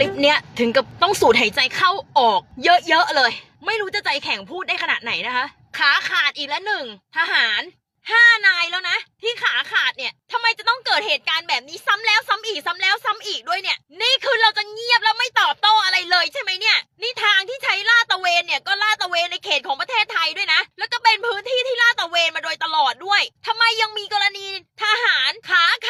ลิปเนี้ยถึงกับต้องสูดหายใจเข้าออก เยอะๆเลย ไม่รู้จะใจแข็งพูดได้ขนาดไหนนะคะ ขาขาดอีกแล้วหนึ่งทหารห้านายแล้วนะ ที่ขาขาดเนี่ยทำไมจะต้องเกิดเหตุการณ์แบบนี้ซ้ำแล้วซ้ำอีกซ้ำแล้วซ้ำอีกด้วยเนี่ย นี่คือเราจะเงียบแล้วไม่ตอบโต้อะไรเลยใช่ไหมเนี่ยนี่ทางที่ใช้ล่าตะเวนเนี่ยก็ล่าตะเวนในเขตของประเทศไทยด้วยนะ แล้วก็เป็นพื้นที่ที่ล่าตะเวนมาโดยตลอดด้วยทำไมยังมีกรณีทหารขาขา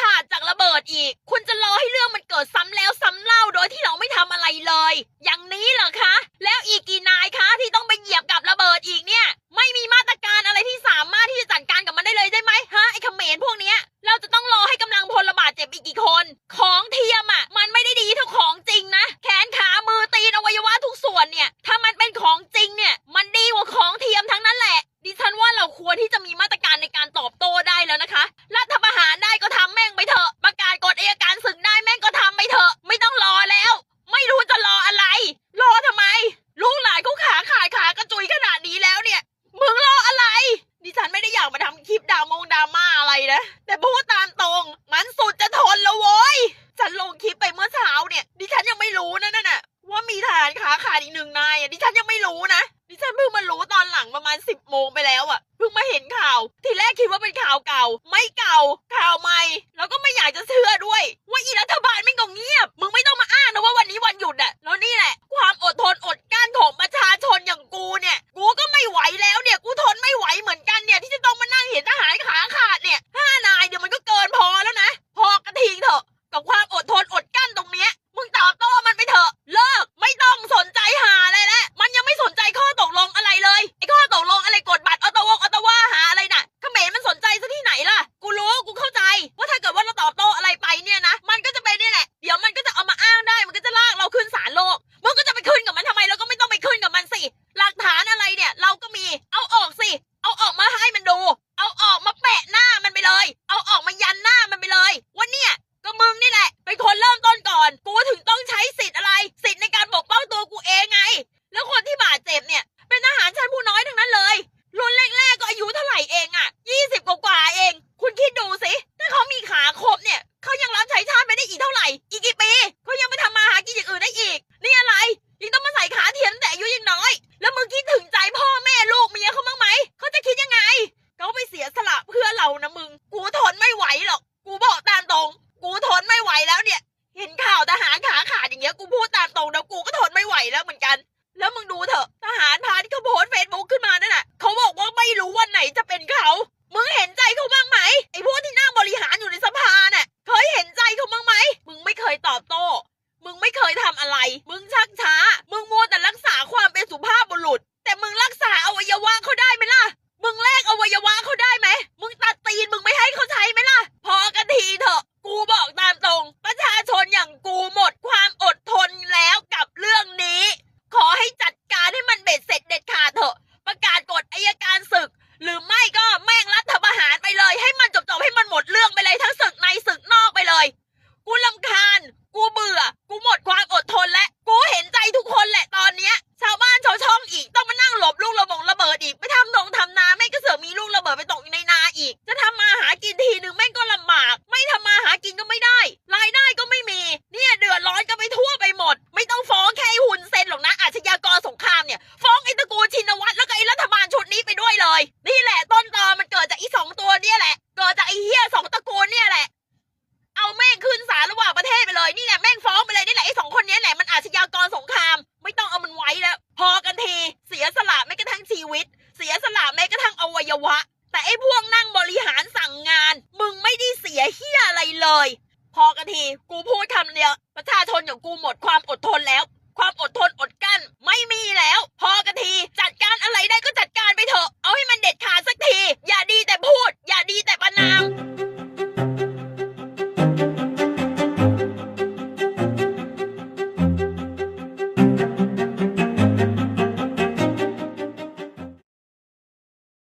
ถ้ามันเป็นของจริงเนี่ย มันดีกว่าของเทียมทั้งนั้นแหละ ดิฉันว่าเราควรที่จะมีมาตรการในการตอบโต้ อะดิฉันยังไม่รู้นะดิฉันเพิ่งมารู้ตอนหลังประมาณสิบโมงไปแล้วอะเพิ่งมาเห็นข่าว ทีแรกคิดว่าเป็นข่าวเก่า ไม่เก่าข่าวใหม่ แล้วก็ไม่อยากจะเชื่อด้วย ว่าอีรัฐบาล นไม่ไหวแล้วเนี่ย เห็นข่าวทหารขาขาดอย่างเงี้ยกูพูดตามตรงนะกูก็ทนไม่ไหวแล้วเหมือนกัน แล้วมึงดูเถอะทหารพาที่เขาโพสเฟซบุ๊กขึ้นมานั่นแหะเขาบอกว่าไม่รู้วันไหนจะเป็นเขา มึงเห็นใจเขาบ้างไหมไอ้พวกที่นั่งบริหารอยู่ในสภาเนี่ยเคยเห็นใจเขาบ้างไหมมึงไม่เคยตอบโต้มึงไม่เคยทำอะไร มึงชักช้า มึงมัวแต่รักษาความเป็นสุภาพบุรุษ แต่มึงรักษาอวัยวะเขาได้ไหมล่ะ มึงแลกอวัยวะเขาได้ไหม ดิไม่ทำหนงท พอกันที กูพูดคำเดียว ประชาชนอย่างกูหมดความอด